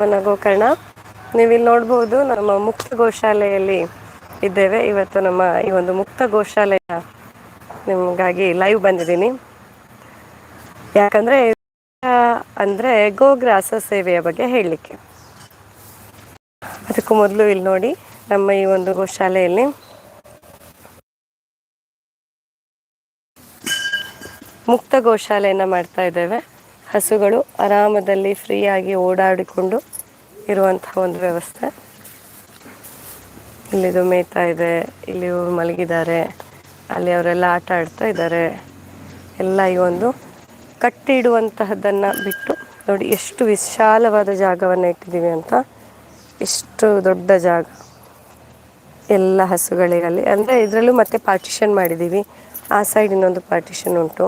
ನನ್ನ ಗೋಕರ್ಣ ನೀವಿಲ್ಲಿ ನೋಡ್ಬೋದು ನಮ್ಮ ಮುಕ್ತ ಗೋಶಾಲೆಯಲ್ಲಿ ಇದ್ದೇವೆ. ಇವತ್ತು ನಮ್ಮ ಈ ಒಂದು ಮುಕ್ತ ಗೋಶಾಲೆಯ ನಿಮಗಾಗಿ ಲೈವ್ ಬಂದಿದ್ದೀನಿ. ಯಾಕಂದರೆ, ಅಂದರೆ ಗೋಗ್ರಾಸ ಸೇವೆಯ ಬಗ್ಗೆ ಹೇಳಲಿಕ್ಕೆ. ಅದಕ್ಕೂ ಮೊದಲು ಇಲ್ಲಿ ನೋಡಿ ನಮ್ಮ ಈ ಒಂದು ಗೋಶಾಲೆಯಲ್ಲಿ. ಮುಕ್ತ ಗೋಶಾಲೆಯನ್ನು ಮಾಡ್ತಾ ಇದ್ದೇವೆ. ಹಸುಗಳು ಆರಾಮದಲ್ಲಿ ಫ್ರೀಯಾಗಿ ಓಡಾಡಿಕೊಂಡು ಇರುವಂತಹ ಒಂದು ವ್ಯವಸ್ಥೆ. ಇಲ್ಲಿದು ಮೇಯ್ತಾ ಇದೆ, ಇಲ್ಲಿ ಇವ್ರು ಮಲಗಿದ್ದಾರೆ, ಅಲ್ಲಿ ಅವರೆಲ್ಲ ಆಟ ಆಡ್ತಾ ಇದ್ದಾರೆ. ಎಲ್ಲ ಈ ಒಂದು ಕಟ್ಟಿಡುವಂತಹದ್ದನ್ನು ಬಿಟ್ಟು ನೋಡಿ ಎಷ್ಟು ವಿಶಾಲವಾದ ಜಾಗವನ್ನು ಇಟ್ಟಿದ್ದೀವಿ ಅಂತ. ಎಷ್ಟು ದೊಡ್ಡ ಜಾಗ. ಎಲ್ಲ ಹಸುಗಳಿಗಲ್ಲಿ ಅಂದರೆ ಇದರಲ್ಲೂ ಮತ್ತೆ ಪಾರ್ಟಿಷನ್ ಮಾಡಿದ್ದೀವಿ. ಆ ಸೈಡ್ ಇನ್ನೊಂದು ಪಾರ್ಟಿಷನ್ ಉಂಟು.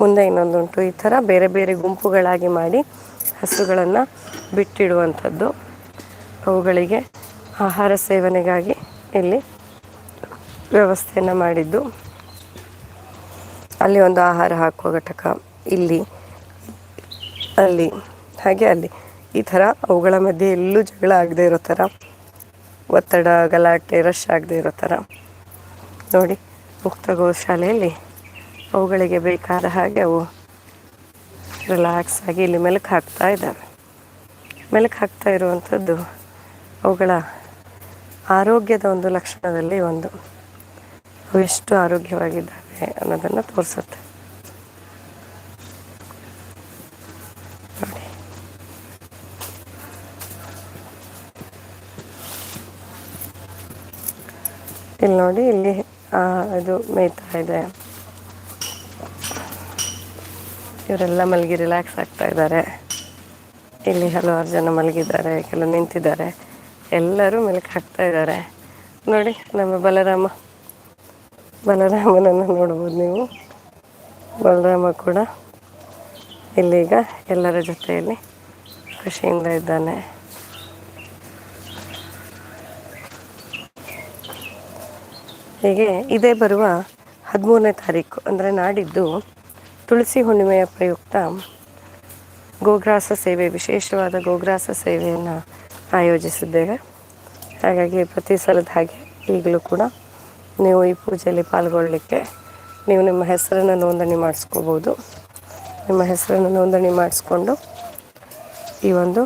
ಮುಂದೆ ಇನ್ನೊಂದುಂಟು. ಈ ಥರ ಬೇರೆ ಬೇರೆ ಗುಂಪುಗಳಾಗಿ ಮಾಡಿ ಹಸುಗಳನ್ನು ಬಿಟ್ಟಿಡುವಂಥದ್ದು. ಅವುಗಳಿಗೆ ಆಹಾರ ಸೇವನೆಗಾಗಿ ಇಲ್ಲಿ ವ್ಯವಸ್ಥೆಯನ್ನು ಮಾಡಿದ್ದು. ಅಲ್ಲಿ ಒಂದು ಆಹಾರ ಹಾಕುವ ಘಟಕ ಇಲ್ಲಿ, ಅಲ್ಲಿ, ಹಾಗೆ ಅಲ್ಲಿ. ಈ ಥರ ಅವುಗಳ ಮಧ್ಯೆ ಎಲ್ಲೂ ಜಗಳ ಆಗದೆ ಇರೋ ಥರ, ಒತ್ತಡ ಗಲಾಟೆ, ರಶ್ ಆಗದೆ ಇರೋ ಥರ. ನೋಡಿ, ಮುಕ್ತ ಗೋಶಾಲೆಯಲ್ಲಿ ಅವುಗಳಿಗೆ ಬೇಕಾದ ಹಾಗೆ ಅವು ರಿಲ್ಯಾಕ್ಸ್ ಆಗಿ ಇಲ್ಲಿ ಮೆಲುಕು ಹಾಕ್ತಾ ಇದ್ದಾವೆ. ಮೆಲುಕು ಹಾಕ್ತಾ ಇರುವಂಥದ್ದು ಅವುಗಳ ಆರೋಗ್ಯದ ಒಂದು ಲಕ್ಷಣದಲ್ಲಿ ಒಂದು. ಅವು ಎಷ್ಟು ಆರೋಗ್ಯವಾಗಿದ್ದಾವೆ ಅನ್ನೋದನ್ನು ತೋರಿಸುತ್ತೆ. ಇಲ್ಲಿ ನೋಡಿ, ಇಲ್ಲಿ ಇದು ಮೇಯ್ತಾ ಇದೆ. ಇವರೆಲ್ಲ ಮಲಗಿ ರಿಲ್ಯಾಕ್ಸ್ ಆಗ್ತಾ ಇದ್ದಾರೆ. ಇಲ್ಲಿ ಹಲವಾರು ಜನ ಮಲಗಿದ್ದಾರೆ, ಕೆಲವು ನಿಂತಿದ್ದಾರೆ. ಎಲ್ಲರೂ ಮೆಲುಕು ಹಾಕ್ತಾ ಇದ್ದಾರೆ. ನೋಡಿ, ನಮ್ಮ ಬಲರಾಮ. ಬಲರಾಮನನ್ನು ನೋಡ್ಬೋದು ನೀವು. ಬಲರಾಮ ಕೂಡ ಇಲ್ಲೀಗ ಎಲ್ಲರ ಜೊತೆಯಲ್ಲಿ ಖುಷಿಯಿಂದ ಇದ್ದಾನೆ. ಹೀಗೆ ಇದೇ ಬರುವ ಹದಿಮೂರನೇ ತಾರೀಕು ಅಂದರೆ ನಾಡಿದ್ದು ತುಳಸಿ ಹುಣ್ಣಿಮೆಯ ಪ್ರಯುಕ್ತ ಗೋಗ್ರಾಸ ಸೇವೆ, ವಿಶೇಷವಾದ ಗೋಗ್ರಾಸ ಸೇವೆಯನ್ನು ಆಯೋಜಿಸಿದ್ದೇವೆ. ಹಾಗಾಗಿ ಪ್ರತಿ ಸಲದ ಹಾಗೆ ಈಗಲೂ ಕೂಡ ನೀವು ಈ ಪೂಜೆಯಲ್ಲಿ ಪಾಲ್ಗೊಳ್ಳಲಿಕ್ಕೆ ನೀವು ನಿಮ್ಮ ಹೆಸರನ್ನು ನೋಂದಣಿ ಮಾಡಿಸ್ಕೋಬೋದು. ನಿಮ್ಮ ಹೆಸರನ್ನು ನೋಂದಣಿ ಮಾಡಿಸ್ಕೊಂಡು ಈ ಒಂದು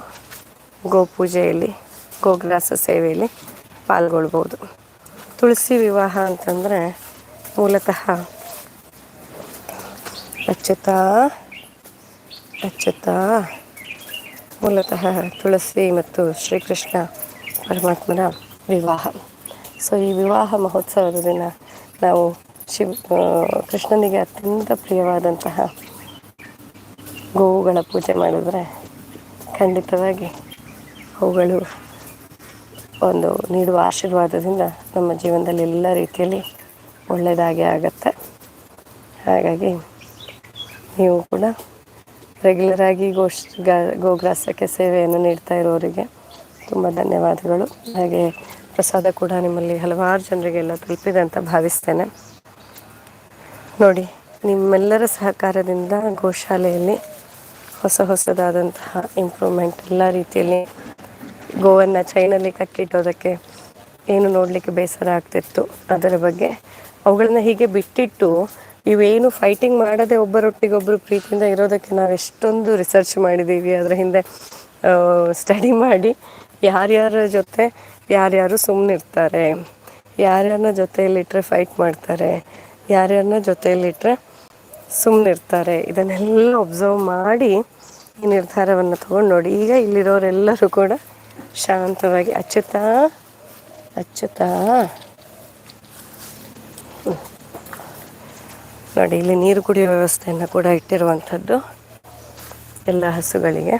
ಗೋಪೂಜೆಯಲ್ಲಿ ಗೋಗ್ರಾಸ ಸೇವೆಯಲ್ಲಿ ಪಾಲ್ಗೊಳ್ಬೋದು. ತುಳಸಿ ವಿವಾಹ ಅಂತಂದರೆ ಮೂಲತಃ ಅಚ್ಯುತ ಅಚ್ಯುತ ಮೂಲತಃ ತುಳಸಿ ಮತ್ತು ಶ್ರೀಕೃಷ್ಣ ಪರಮಾತ್ಮನ ವಿವಾಹ. ಸೊ ಈ ವಿವಾಹ ಮಹೋತ್ಸವದ ದಿನ ನಾವು ಶಿವ ಕೃಷ್ಣನಿಗೆ ಅತ್ಯಂತ ಪ್ರಿಯವಾದಂತಹ ಗೋವುಗಳ ಪೂಜೆ ಮಾಡಿದರೆ ಖಂಡಿತವಾಗಿ ಅವುಗಳು ಒಂದು ನೀಡುವ ಆಶೀರ್ವಾದದಿಂದ ನಮ್ಮ ಜೀವನದಲ್ಲಿ ಎಲ್ಲ ರೀತಿಯಲ್ಲಿ ಒಳ್ಳೆಯದಾಗೇ ಆಗತ್ತೆ. ಹಾಗಾಗಿ ನೀವು ಕೂಡ ರೆಗ್ಯುಲರಾಗಿ ಗೋಶ್ ಗೋಗ್ರಾಸಕ್ಕೆ ಸೇವೆಯನ್ನು ನೀಡ್ತಾ ಇರೋರಿಗೆ ತುಂಬ ಧನ್ಯವಾದಗಳು. ಹಾಗೆ ಪ್ರಸಾದ ಕೂಡ ನಿಮ್ಮಲ್ಲಿ ಹಲವಾರು ಜನರಿಗೆಲ್ಲ ತಲುಪಿದೆ ಅಂತ ಭಾವಿಸ್ತೇನೆ. ನೋಡಿ, ನಿಮ್ಮೆಲ್ಲರ ಸಹಕಾರದಿಂದ ಗೋಶಾಲೆಯಲ್ಲಿ ಹೊಸ ಹೊಸದಾದಂತಹ ಇಂಪ್ರೂವ್ಮೆಂಟ್ ಎಲ್ಲ ರೀತಿಯಲ್ಲಿ ಗೋವನ್ನು ಚೈನಲ್ಲಿ ಕಟ್ಟಿಟ್ಟೋದಕ್ಕೆ ಏನು ನೋಡಲಿಕ್ಕೆ ಬೇಸರ ಆಗ್ತಿತ್ತು ಅದರ ಬಗ್ಗೆ ಅವುಗಳನ್ನ ಹೀಗೆ ಬಿಟ್ಟಿಟ್ಟು ಇವೇನು ಫೈಟಿಂಗ್ ಮಾಡದೆ ಒಬ್ಬರೊಟ್ಟಿಗೊಬ್ಬರು ಪ್ರೀತಿಯಿಂದ ಇರೋದಕ್ಕೆ ನಾವು ಎಷ್ಟೊಂದು ರಿಸರ್ಚ್ ಮಾಡಿದ್ದೀವಿ ಅದರ ಹಿಂದೆ ಸ್ಟಡಿ ಮಾಡಿ ಯಾರ್ಯಾರ ಜೊತೆ ಯಾರ್ಯಾರು ಸುಮ್ಮನಿರ್ತಾರೆ ಯಾರ್ಯಾರನ್ನ ಜೊತೆಯಲ್ಲಿಟ್ಟರೆ ಫೈಟ್ ಮಾಡ್ತಾರೆ, ಯಾರ್ಯಾರನ್ನ ಜೊತೆಯಲ್ಲಿಟ್ಟರೆ ಸುಮ್ಮನಿರ್ತಾರೆ ಇದನ್ನೆಲ್ಲ ಒಬ್ಸರ್ವ್ ಮಾಡಿ ಈ ನಿರ್ಧಾರವನ್ನು ತಗೊಂಡು ನೋಡಿ ಈಗ ಇಲ್ಲಿರೋರೆಲ್ಲರೂ ಕೂಡ ಶಾಂತವಾಗಿ ಅಚ್ಚುತ್ತಾ ಅಚ್ಚುತ್ತಾ. ನೋಡಿ ಇಲ್ಲಿ ನೀರು ಕುಡಿಯುವ ವ್ಯವಸ್ಥೆಯನ್ನು ಕೂಡ ಇಟ್ಟಿರುವಂಥದ್ದು ಎಲ್ಲ ಹಸುಗಳಿಗೆ.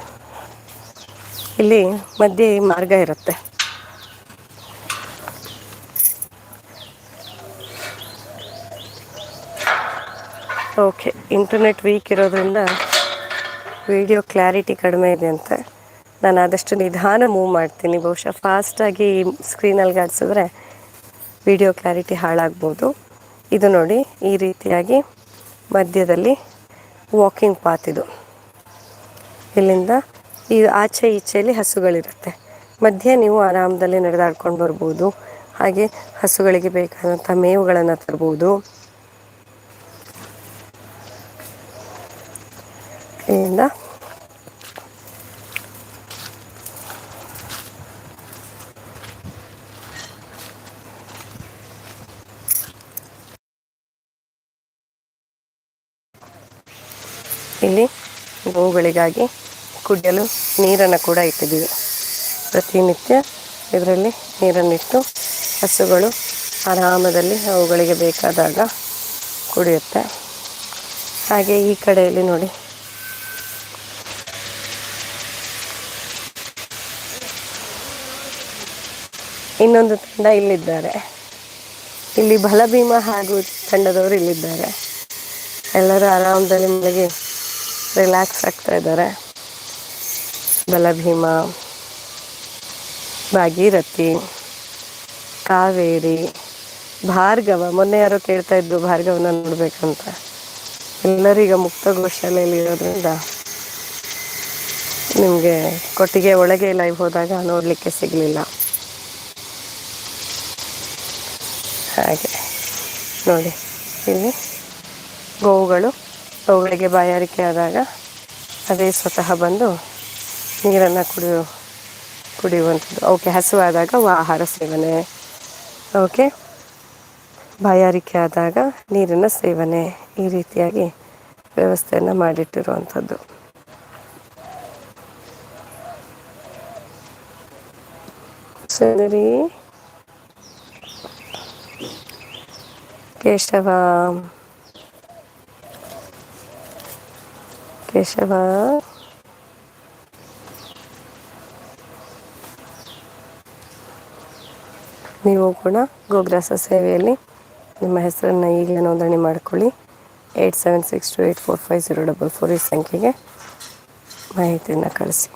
ಇಲ್ಲಿ ಮಧ್ಯೆ ಮಾರ್ಗ ಇರುತ್ತೆ. ಓಕೆ, ಇಂಟರ್ನೆಟ್ ವೀಕ್ ಇರೋದ್ರಿಂದ ವಿಡಿಯೋ ಕ್ಲಾರಿಟಿ ಕಡಿಮೆ ಇದೆ ಅಂತ ನಾನು ಆದಷ್ಟು ನಿಧಾನ ಮೂವ್ ಮಾಡ್ತೀನಿ. ಬಹುಶಃ ಫಾಸ್ಟಾಗಿ ಸ್ಕ್ರೀನಲ್ಲಿ ಗಾಡಿಸಿದ್ರೆ ವಿಡಿಯೋ ಕ್ಲಾರಿಟಿ ಹಾಳಾಗ್ಬೋದು. ಇದು ನೋಡಿ ಈ ರೀತಿಯಾಗಿ ಮಧ್ಯದಲ್ಲಿ ವಾಕಿಂಗ್ ಪಾತ್ ಇದು. ಇಲ್ಲಿಂದ ಈ ಆಚೆ ಈಚೆಯಲ್ಲಿ ಹಸುಗಳಿರುತ್ತೆ. ಮಧ್ಯೆ ನೀವು ಆರಾಮದಲ್ಲಿ ನಡೆದಾಡ್ಕೊಂಡು ಬರ್ಬೋದು. ಹಾಗೆ ಹಸುಗಳಿಗೆ ಬೇಕಾದಂಥ ಮೇವುಗಳನ್ನು ತರ್ಬೋದು. ಇಲ್ಲಿಂದ ಇಲ್ಲಿ ಗೋವುಗಳಿಗಾಗಿ ಕುಡಿಯಲು ನೀರನ್ನು ಕೂಡ ಇಟ್ಟಿದ್ದೀವಿ. ಪ್ರತಿನಿತ್ಯ ಇದರಲ್ಲಿ ನೀರನ್ನಿಟ್ಟು ಹಸುಗಳು ಆರಾಮದಲ್ಲಿ ಅವುಗಳಿಗೆ ಬೇಕಾದಾಗ ಕುಡಿಯುತ್ತೆ. ಹಾಗೆ ಈ ಕಡೆಯಲ್ಲಿ ನೋಡಿ. ಇನ್ನೊಂದು ತಂಡ ಇಲ್ಲಿದ್ದಾರೆ. ಇಲ್ಲಿ ಬಲಭೀಮ ಹಾಗೂ ತಂಡದವರು ಇಲ್ಲಿದ್ದಾರೆ. ಎಲ್ಲರೂ ಆರಾಮದಲ್ಲಿ ಮನೆಗೆ ರಿಲ್ಯಾಕ್ಸ್ ಆಗ್ತಾ ಇದ್ದಾರೆ. ಬಲಭೀಮ, ಭಾಗೀರಥಿ, ಕಾವೇರಿ, ಭಾರ್ಗವ. ಮೊನ್ನೆ ಯಾರೋ ಕೇಳ್ತಾ ಇದ್ರು ಭಾರ್ಗವನ ನೋಡ್ಬೇಕಂತ. ಎಲ್ಲರಿಗ ಈಗ ಮುಕ್ತ ಗೋಶಾಲೆಯಲ್ಲಿ ಇರೋದ್ರಿಂದ ನಿಮಗೆ ಕೊಟ್ಟಿಗೆ ಒಳಗೆ ಲೈವ್ ಹೋದಾಗ ನೋಡಲಿಕ್ಕೆ ಸಿಗಲಿಲ್ಲ. ಹಾಗೆ. ನೋಡಿ, ಇಲ್ಲಿ ಗೋವುಗಳು. ಅವುಗಳಿಗೆ ಬಾಯಾರಿಕೆ ಆದಾಗ ಅದೇ ಸ್ವತಃ ಬಂದು ನೀರನ್ನು ಕುಡಿಯೋ, ಕುಡಿಯುವಂಥದ್ದು. ಅವಕ್ಕೆ ಹಸುವಾದಾಗ ಆಹಾರ ಸೇವನೆ. ಅವಕ್ಕೆ ಬಾಯಾರಿಕೆ ಆದಾಗ ನೀರಿನ ಸೇವನೆ ಈ ರೀತಿಯಾಗಿ ವ್ಯವಸ್ಥೆಯನ್ನು ಮಾಡಿಟ್ಟಿರುವಂಥದ್ದು. ಸುಂದರಿ ಕೇಶವ ಕೇಶವ ನೀವು ಕೂಡ ಗೋಗ್ರಾಸ ಸೇವೆಯಲ್ಲಿ. ನಿಮ್ಮ ಹೆಸರನ್ನು ಈಗಲೇ ನೋಂದಣಿ ಮಾಡಿಕೊಳ್ಳಿ. Eight seven six two eight four five zero double four ಈ ಸಂಖ್ಯೆಗೆ ಮಾಹಿತಿಯನ್ನು ಕಳಿಸಿ.